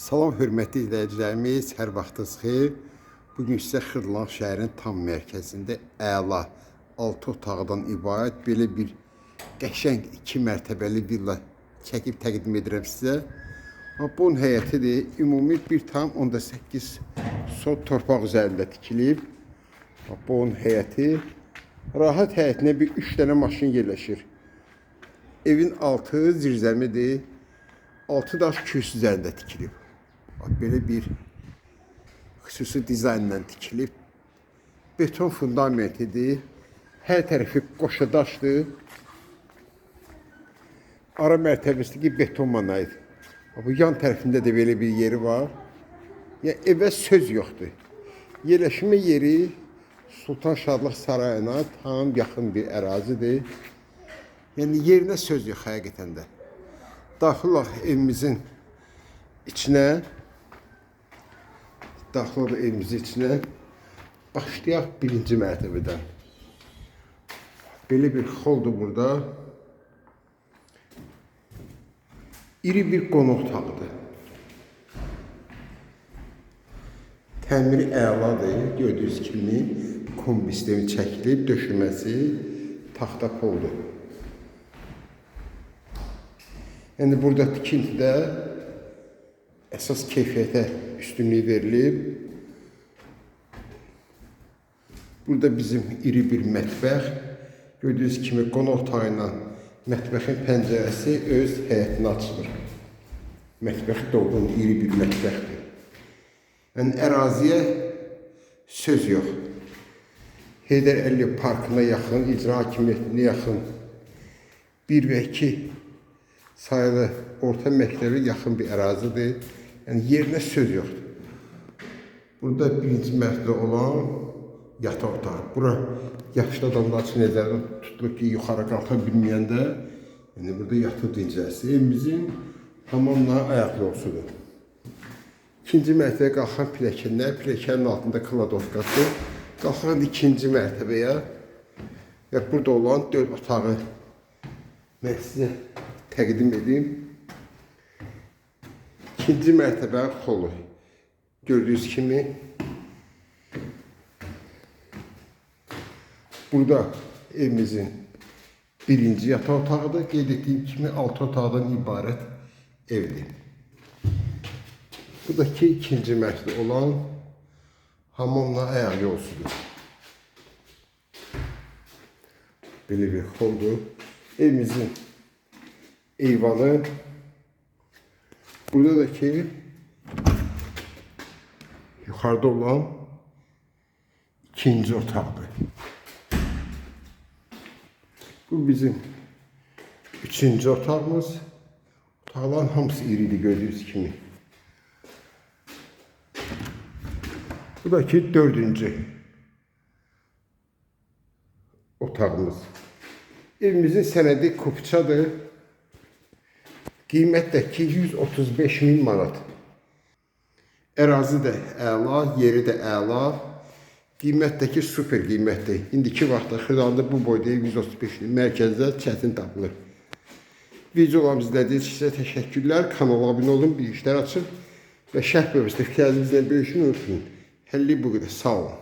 Salam hörmətli izləyicilərimiz, hər vaxtınız xeyir. Bu gün sizə Xırdalan şəhərinin tam mərkəzində əla 6 otaqdan ibarət belə bir qəşəng 2 mərtəbəli villa çəkib təqdim edirəm sizə. Bunun həyətidir. Ümumi 1,8 sot torpaq üzərində tikilib. Bunun həyəti rahat həyətinə bir 3 dənə maşın yerləşir. Evin altı zirzəmidir. Altı daş kürs üzərində tikilib. Bax belə bir xüsusi dizaynla tikilib. Beton fundamentidir. Hər tərəfi qoşa daşdır. Ara mərtəbəsindəki betonla aid. Bax, Bu yan tərəfində də belə bir yeri var. Yəni evə söz yoxdur. Yerləşmə yeri Sultan Şadlıq sarayına tam yaxın bir ərazidir. Yəni yerinə söz yox həqiqətən də. Daxil olaq evimizin içinə. Daxil evimizin içinə. Başlayaq birinci mərtəbədən. Belə bir xoldur burada. İri bir qonaq otağıdır. Təmiri əladır. Gördüyünüz kimi kombi sistemi çəkilib, döşəməsi taxta poldur. Yəni burada tikintidə əsas keyfiyyətə üstünlük verilib. Burada bizim iri bir mətbəx. Gördüyünüz kimi qonaq otağı ilə mətbəxin pəncərəsi öz həyətinə açılır. Mətbəx dolğun iri bir mətbəxdir. Yəni əraziyə söz yox. Heydər Əliyev parkına yaxın, icra hakimiyyətinə yaxın 1 və 2 sayılı orta məktəbə yaxın bir ərazidir. Yəni yerinə söz yoxdur. Burada birinci mərtəbə olan yataq otağı. Bura yaşlı adamlar üçün nəzərdə tutulub ki, yuxarı qalxa bilməyəndə yəni burada yatıb dincəlsin. Evimizin tamamla ayaq yolsudur. İkinci mərtəbəyə qalxan pilləkənlər, pilləkənin altında kladovkası. Qalxan ikinci mərtəbəyə və burada olan dörd otağı mən sizə təqdim edeyim. İkinci mərtəbənin xolu. Gördüyünüz kimi burada evimizin birinci yataq otağıdır. Qeyd etdiyim kimi altı otaqdan ibarət evdir. Buradakı ikinci mərtəbə olan hamamla ayaq yolsudur. Belə bir xoldur. Evimizin eyvanı. Burada da ki yukarıda olan ikinci otaqdır. Bu bizim üçüncü otağımız. Otaqların hamısı iridir gördüyünüz kimi. Bu da ki dördüncü otağımız. Evimizin sənədi kupçadır. Qiymət də ki 135 min manat. Ərazi də əla, yeri də əla. Qiymət də ki super qiymətdir. İndiki vaxtda Xırdalanda bu boyda ev 135 min mərkəzdə çətin tapılır. Videolarımızı izlədiyiniz üçün sizə təşəkkürlər. Kanala abunə olun, bir işlər açın və şərh bölməsində fikirlərinizlə bölüşün unutmayın. Həlli bu qədər. Sağ olun.